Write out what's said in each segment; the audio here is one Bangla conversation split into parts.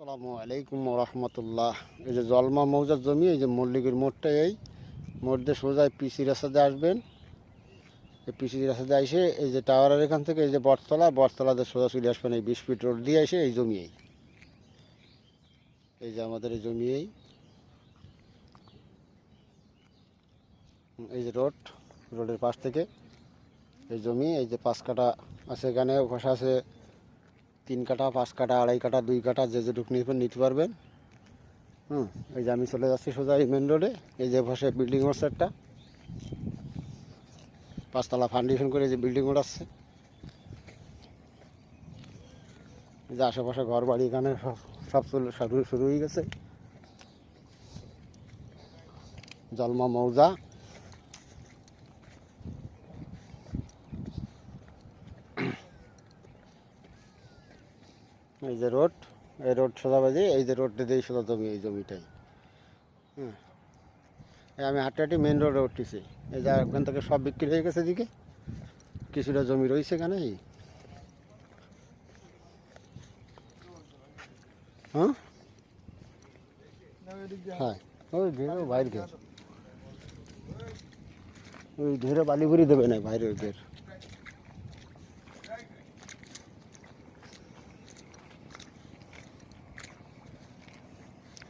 আসসালামু আলাইকুম রহমতুল্লাহ এই যে জলমা মৌজার জমি, এই যে মল্লিকের মোড়টা এই, মোড় দিয়ে সোজায় পিসি রাস্তাতে আসবেন। এই পিসি রাস্তাতে এসে এই যে টাওয়ারের এখান থেকে এই যে বটতলা বটতলাতে সোজা চলে আসবেন এই বিশ ফিট রোড দিয়ে এসে এই জমি এই। যে আমাদের এই জমি এই। এই যে রোড, রোডের পাশ থেকে এই জমি, এই যে পাঁচ কাটা আছে এখানে ভাষা আছে তিন কাটা পাঁচ কাটা আড়াই কাটা দুই কাটা যে যেটুকু নিতে নিতে পারবেন। হুম, এই যে আমি চলে যাচ্ছি সোজা এই মেন রোডে এই যে পাশে বিল্ডিং হচ্ছে একটা। পাঁচতলা ফাউন্ডেশন করে যে বিল্ডিং উঠাচ্ছে এই যে আশেপাশে ঘর বাড়ি এখানে সব সব শুরু শুরু হয়ে গেছে। জলমা মৌজা। এই যে রোড, এই রোড সোজাবাজি, এই যে রোডটা দিয়ে সোজা জমি, এই জমিটাই। হ্যাঁ আমি হাঁটে হাঁটি মেন রোডে উঠতেছি। এই যে ওখান থেকে সব বিক্রি হয়ে গেছে দিকে কিছুটা জমি রয়েছে এখানে। হ্যাঁ? হ্যাঁ। ওই ঘেরো বাইর ওই ঘেরে বালিগুড়ি দেবে না বাইরের ঘের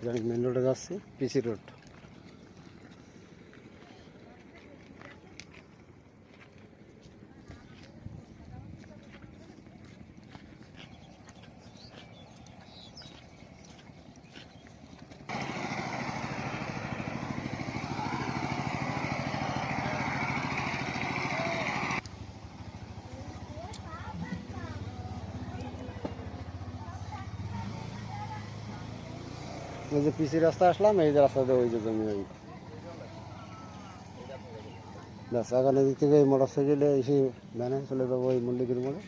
আমি মেন রোডে যাচ্ছি পিসি রোড ওই যে পিসি রাস্তা আসলাম, এই যে রাস্তাতে ওই যে জমি ওই ব্যাস, এখানে দিক থেকে মোটর সাইকেলে এসে ভ্যানে চলে যাব ওই মল্লিকের মোড়ে।